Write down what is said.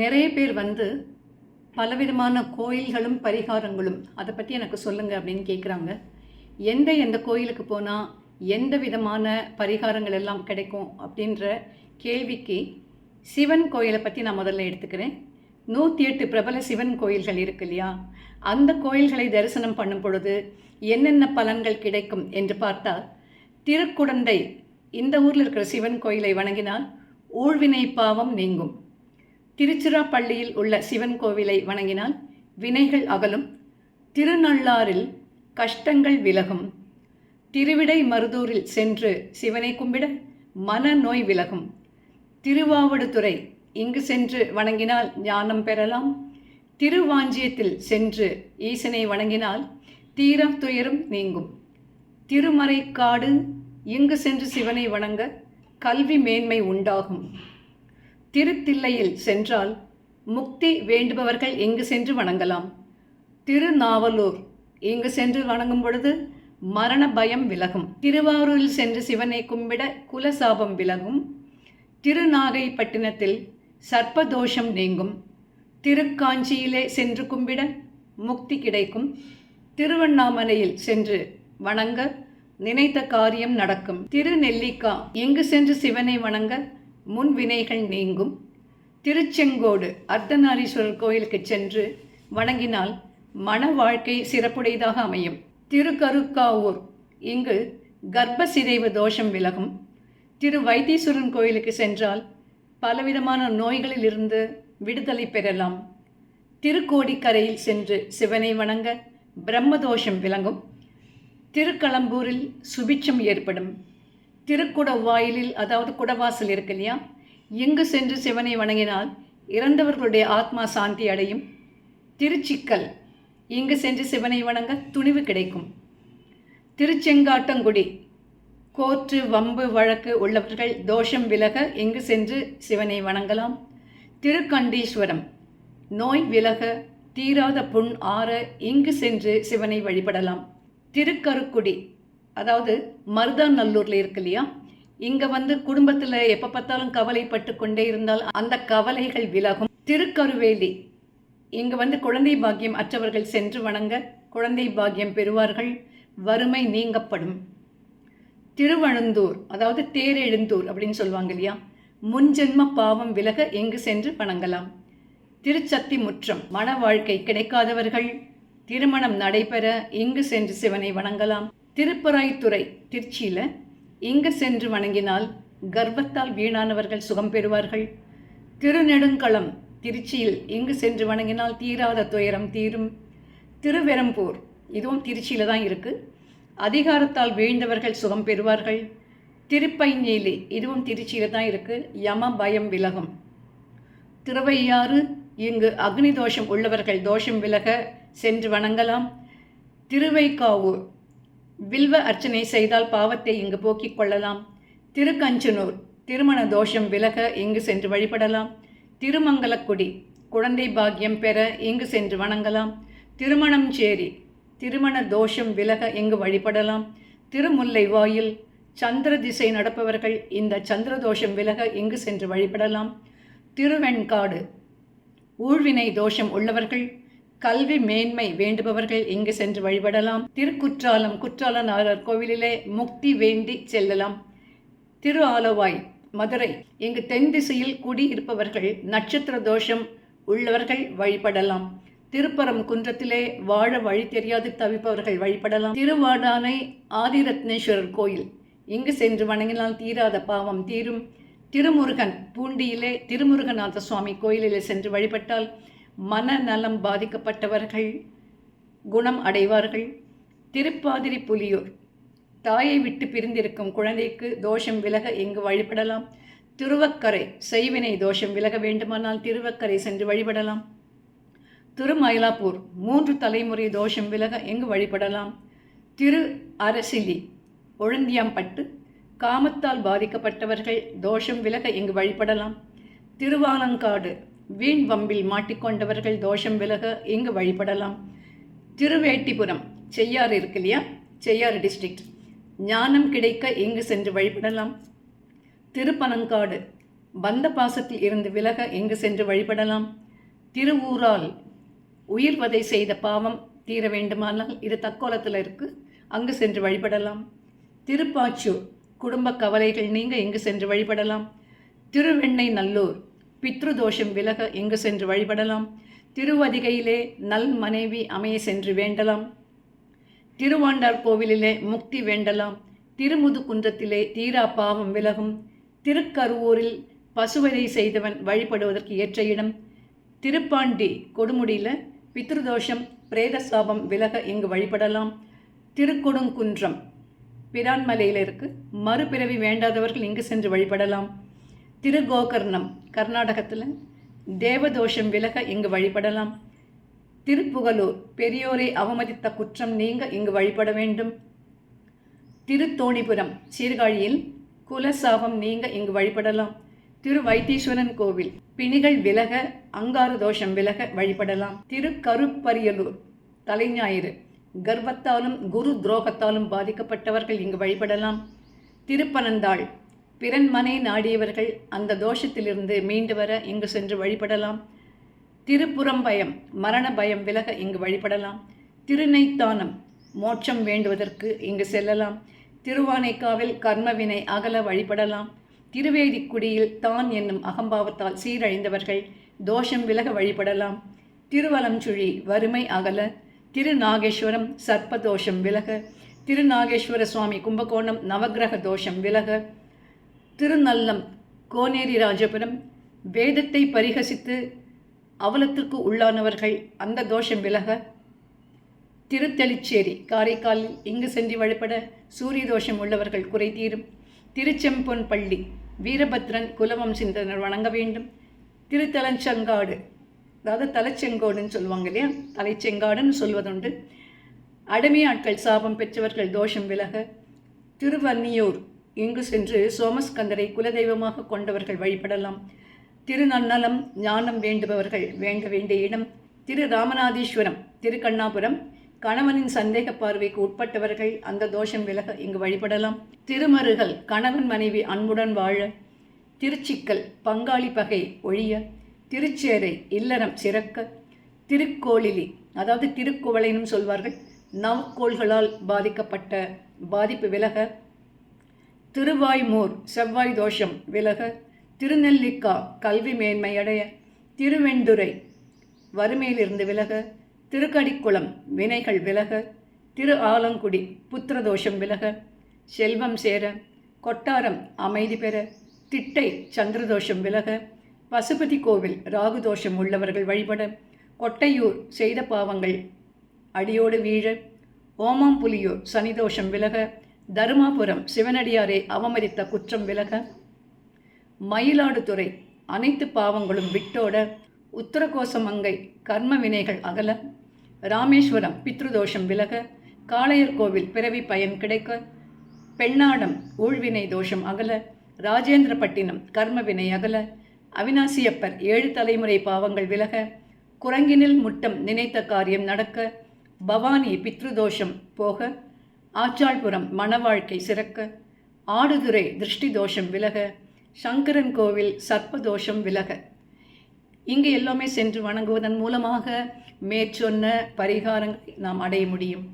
நிறைய பேர் வந்து பலவிதமான கோயில்களும் பரிகாரங்களும் அதை பற்றி எனக்கு சொல்லுங்கள் அப்படின்னு கேட்குறாங்க எந்த எந்த கோயிலுக்கு போனால் எந்த விதமான பரிகாரங்கள் எல்லாம் கிடைக்கும் அப்படின்ற கேள்விக்கு சிவன் கோயிலை பற்றி நான் முதல்ல எடுத்துக்கிறேன். நூற்றி எட்டு பிரபல சிவன் கோயில்கள் இருக்கு இல்லையா? அந்த கோயில்களை தரிசனம் பண்ணும் பொழுது என்னென்ன பலன்கள் கிடைக்கும் என்று பார்த்தால் திருக்குடந்தை இந்த ஊரில் இருக்கிற சிவன் கோயிலை வணங்கினால் ஊழ்வினை பாவம் நீங்கும். திருச்சிராப்பள்ளியில் உள்ள சிவன் கோவிலை வணங்கினால் வினைகள் அகலும். திருநள்ளாறில் கஷ்டங்கள் விலகும். திருவிடை மருதூரில் சென்று சிவனை கும்பிட மனநோய் விலகும். திருவாவடுதுறை இங்கு சென்று வணங்கினால் ஞானம் பெறலாம். திருவாஞ்சியத்தில் சென்று ஈசனை வணங்கினால் தீரா துயரும் நீங்கும். திருமறைக்காடு இங்கு சென்று சிவனை வணங்க கல்வி மேன்மை உண்டாகும். திருத்தில்லையில் சென்றால் முக்தி வேண்டுபவர்கள் இங்கு சென்று வணங்கலாம்? திருநாவலூர். இங்கு சென்று வணங்கும் பொழுது மரண பயம் விலகும். திருவாரூரில் சென்று சிவனை கும்பிட குலசாபம் விலகும். திருநாகைப்பட்டினத்தில் சர்ப்பதோஷம் நீங்கும். திருக்காஞ்சியிலே சென்று கும்பிட முக்தி கிடைக்கும். திருவண்ணாமலையில் சென்று வணங்க நினைத்த காரியம் நடக்கும். திருநெல்லிக்கா. எங்கு சென்று சிவனை வணங்க முன் வினைகள் நீங்கும். திருச்செங்கோடு அர்த்தநாரீஸ்வரர் கோயிலுக்கு சென்று வணங்கினால் மன வாழ்க்கை சிறப்புடையதாக அமையும். திருக்கருக்காவூர் இங்கு கர்ப்ப சிதைவு தோஷம் விலகும். திரு வைத்தீஸ்வரன் கோயிலுக்கு சென்றால் பலவிதமான நோய்களிலிருந்து விடுதலை பெறலாம். திருக்கோடிக்கரையில் சென்று சிவனை வணங்க பிரம்மதோஷம் விளங்கும். திருக்களம்பூரில் சுபிட்சம் ஏற்படும். திருக்குட வாயிலில் அதாவது குடவாசல் இருக்கு இல்லையா? இங்கு சென்று சிவனை வணங்கினால் இறந்தவர்களுடைய ஆத்மா சாந்தி அடையும். திருச்சிக்கல் இங்கு சென்று சிவனை வணங்க துணிவு கிடைக்கும். திருச்செங்காட்டங்குடி கோற்று வம்பு வழக்கு உள்ளவர்கள் தோஷம் விலக இங்கு சென்று சிவனை வணங்கலாம். திருக்கண்டீஸ்வரம் நோய் விலக தீராத புண் ஆற இங்கு சென்று சிவனை வழிபடலாம். திருக்கருக்குடி அதாவது மருதாநல்லூரில் இருக்கு இல்லையா? இங்கே வந்து குடும்பத்தில் எப்போ பார்த்தாலும் கவலைப்பட்டு கொண்டே இருந்தால் அந்த கவலைகள் விலகும். திருக்கருவேலி. இங்கே வந்து குழந்தை பாக்கியம் அற்றவர்கள் சென்று வணங்க குழந்தை பாக்கியம் பெறுவார்கள் வறுமை நீங்கப்படும். திருவழுந்தூர் அதாவது தேரெழுந்தூர் அப்படின்னு சொல்லுவாங்க இல்லையா? முன்ஜென்ம பாவம் விலக எங்கு சென்று வணங்கலாம். திருச்சத்தி முற்றம் மன வாழ்க்கை கிடைக்காதவர்கள் திருமணம் நடைபெற இங்கு சென்று சிவனை வணங்கலாம். திருப்பராய்த்துறை திருச்சியில் இங்கு சென்று வணங்கினால் கர்ப்பத்தால் வீணானவர்கள் சுகம் பெறுவார்கள்? திருநெடுங்களம் திருச்சியில் இங்கு சென்று வணங்கினால் தீராத துயரம் தீரும்? திருவெரம்பூர் இதுவும் திருச்சியில் தான் இருக்குது அதிகாரத்தால் வீழ்ந்தவர்கள் சுகம் பெறுவார்கள். திருப்பைநீலி இதுவும் திருச்சியில் தான் இருக்குது யம பயம் விலகும். திருவையாறு இங்கு அக்னி தோஷம் உள்ளவர்கள் தோஷம் விலக சென்று வணங்கலாம். திருவைக்காவூர் வில்வ அர்ச்சனை செய்தால் பாவத்தை இங்கு போக்கிக் கொள்ளலாம். திருக்கஞ்சனூர் திருமண தோஷம் விலக இங்கு சென்று வழிபடலாம். திருமங்கலக்குடி குழந்தை பாக்கியம் பெற இங்கு சென்று வணங்கலாம். திருமணம் சேரி திருமண தோஷம் விலக இங்கு வழிபடலாம். திருமுல்லை வாயில் சந்திர திசை நடப்பவர்கள் இந்த சந்திர தோஷம் விலக இங்கு சென்று வழிபடலாம். திருவெண்காடு ஊழ்வினை தோஷம் உள்ளவர்கள் கல்வி மேன்மை வேண்டுபவர்கள் இங்கு சென்று வழிபடலாம்? திருக்குற்றாலம் குற்றாலநாதர் கோவிலிலே முக்தி வேண்டி செல்லலாம். திரு ஆலவாய் மதுரை. இங்கு தென் திசையில் குடியிருப்பவர்கள் நட்சத்திர தோஷம் உள்ளவர்கள் வழிபடலாம். திருப்பரம் குன்றத்திலே வாழ வழி தெரியாது தவிப்பவர்கள் வழிபடலாம். திருவாடானை ஆதிரத்னேஸ்வரர் கோயில். இங்கு சென்று வணங்கினால் தீராத பாவம் தீரும். திருமுருகன் பூண்டியிலே திருமுருகநாத சுவாமி கோயிலிலே சென்று வழிபட்டால் மனநலம் பாதிக்கப்பட்டவர்கள் குணம் அடைவார்கள் திருப்பாதிரி புலியூர். தாயை விட்டு பிரிந்திருக்கும் குழந்தைக்கு தோஷம் விலக இங்கு வழிபடலாம்? திருவக்கரை செய்வினை தோஷம் விலக வேண்டுமானால் திருவக்கரை சென்று வழிபடலாம். திருமயிலாப்பூர் மூன்று தலைமுறை தோஷம் விலக எங்கு வழிபடலாம்? திரு அரசிலி ஒழுந்தியாம்பட்டு காமத்தால் பாதிக்கப்பட்டவர்கள் தோஷம் விலக இங்கு வழிபடலாம்? திருவாலங்காடு வீண் வம்பில் மாட்டிக்கொண்டவர்கள் தோஷம் விலக இங்கு வழிபடலாம்? திருவேட்டிபுரம் செய்யாறு இருக்கு இல்லையா? செய்யாறு டிஸ்ட்ரிக்ட் ஞானம் கிடைக்க இங்கு சென்று வழிபடலாம்? திருப்பனங்காடு பந்த பாசத்தில் இருந்து விலக எங்கு சென்று வழிபடலாம்? திருவூரால் உயிர்வதை செய்த பாவம் தீர வேண்டுமானால் இது தக்கோலத்தில் இருக்கு அங்கு சென்று வழிபடலாம். திருப்பாச்சூர் குடும்ப கவலைகள் நீங்க இங்கு சென்று வழிபடலாம்? திருவெண்ணை நல்லூர் பித்ருதோஷம் விலக எங்கு சென்று வழிபடலாம்? திருவதிகையிலே நல் மனைவி அமைய சென்று வேண்டலாம். திருவாண்டார் கோவிலிலே முக்தி வேண்டலாம். திருமுதுகுன்றத்திலே தீரா பாவம் விலகும். திருக்கருவூரில் பசுவதை செய்தவன் வழிபடுவதற்கு ஏற்ற இடம். திருப்பாண்டி கொடுமுடியில் பித்ருதோஷம் பிரேத சாபம் விலக இங்கு வழிபடலாம்? திருக்கொடுங்குன்றம். பிரான்மலையில் இருக்கு. மறுபிறவி வேண்டாதவர்கள் இங்கு சென்று வழிபடலாம். திருகோகர்ணம் கர்நாடகத்தில் தேவதோஷம் விலக இங்கு வழிபடலாம். திருப்புகலூர் பெரியோரை அவமதித்த குற்றம் நீங்க இங்கு வழிபட வேண்டும். திருத்தோணிபுரம் சீர்காழியில் குலசாபம் நீங்க இங்கு வழிபடலாம். திரு வைத்தீஸ்வரன் கோவில் பிணிகள் விலக அங்கார தோஷம் விலக வழிபடலாம். திரு கருப்பரியலூர் தலைஞாயிறு கர்ப்பத்தாலும் குரு துரோகத்தாலும் பாதிக்கப்பட்டவர்கள் இங்கு வழிபடலாம். திருப்பனந்தாள் பிறன்மனை நாடியவர்கள் அந்த தோஷத்திலிருந்து மீண்டு வர இங்கு சென்று வழிபடலாம். திருப்புறம் பயம் மரண பயம் விலக இங்கு வழிபடலாம். திருநைத்தானம் மோட்சம் வேண்டுவதற்கு இங்கு செல்லலாம். திருவானைக்காவில் கர்மவினை அகல வழிபடலாம். திருவேதிக்குடியில் தான் என்னும் அகம்பாவத்தால் சீரழிந்தவர்கள் தோஷம் விலக வழிபடலாம். திருவலஞ்சுழி வறுமை அகல. திருநாகேஸ்வரம் சர்ப்பதோஷம் விலக. திருநாகேஸ்வர சுவாமி கும்பகோணம் நவக்கிரக தோஷம் விலக. திருநல்லம் கோனேரி ராஜபுரம் வேதத்தை பரிகசித்து அவலத்திற்கு உள்ளானவர்கள் அந்த தோஷம் விலக திருத்தெளிச்சேரி காரைக்காலில் இங்கு சென்று வழிபட சூரிய தோஷம் உள்ளவர்கள் குறை தீரும் திருச்செம்பொன் பள்ளி வீரபத்ரன் குலவம் சிந்தனர் வணங்க வேண்டும். திருத்தலஞ்சங்காடு அதாவது தலைச்செங்கோடுன்னு சொல்லுவாங்க இல்லையா? தலைச்செங்காடுன்னு சொல்வதுண்டு. அடிமையாட்கள் சாபம் பெற்றவர்கள் தோஷம் விலக திருவன்னியூர் இங்கு சென்று சோமஸ்கந்தரை குலதெய்வமாக கொண்டவர்கள் வழிபடலாம். திருநன்னலம் ஞானம் வேண்டுபவர்கள் வேண்ட வேண்டிய இடம் திரு ராமநாதீஸ்வரம் திருக்கண்ணாபுரம். கணவனின் சந்தேக பார்வைக்கு உட்பட்டவர்கள் அந்த தோஷம் விலக இங்கு வழிபடலாம். திருமருகல் கணவன் மனைவி அன்புடன் வாழ. திருச்சிக்கல் பங்காளி பகை ஒழிய. திருச்சேரை இல்லறம் சிறக்க. திருக்கோளிலி அதாவது திருக்குவளைனும் சொல்வார்கள் நவக்கோள்களால் பாதிக்கப்பட்ட பாதிப்பு விலக. திருவாய்மூர் செவ்வாய் தோஷம் விலக திருநெல்லிக்கா கல்வி மேன்மையடைய திருவெண்டுரை வறுமையிலிருந்து விலக திருக்கடிக்குளம் வினைகள் விலக திரு ஆலங்குடி புத்திரதோஷம் விலக செல்வம் சேர கொட்டாரம் அமைதி பெற திட்டை சந்திரதோஷம் விலக பசுபதி கோவில் ராகு தோஷம் உள்ளவர்கள் வழிபட கொட்டையூர் செய்த பாவங்கள் அடியோடு வீழ ஓமாம்புலியூர் சனிதோஷம் விலக தருமாபுரம் சிவனடியாரை அவமதித்த குற்றம் விலக. மயிலாடுதுறை அனைத்து பாவங்களும் விட்டோட உத்தரகோசமங்கை கர்ம வினைகள் அகல. ராமேஸ்வரம் பித்ருதோஷம் விலக. காளையர் கோவில் பிறவி பயன் கிடைக்க. பெண்ணாடம் ஊழ்வினை தோஷம் அகல. ராஜேந்திரப்பட்டினம் கர்ம வினை அகல. அவினாசியப்பர் ஏழு தலைமுறை பாவங்கள் விலக. குரங்கினில் முட்டம் நினைத்த காரியம் நடக்க. பவானி பித்ருதோஷம் போக. ஆச்சாள்புரம் மணவாழ்க்கை சிறக்க ஆடுதுறை திருஷ்டி தோஷம் விலக சங்கரன் கோவில் சர்ப்பதோஷம் விலக. இங்கு எல்லாமே சென்று வணங்குவதன் மூலமாக மேற்சொன்ன பரிகாரங்களை நாம் அடைய முடியும்.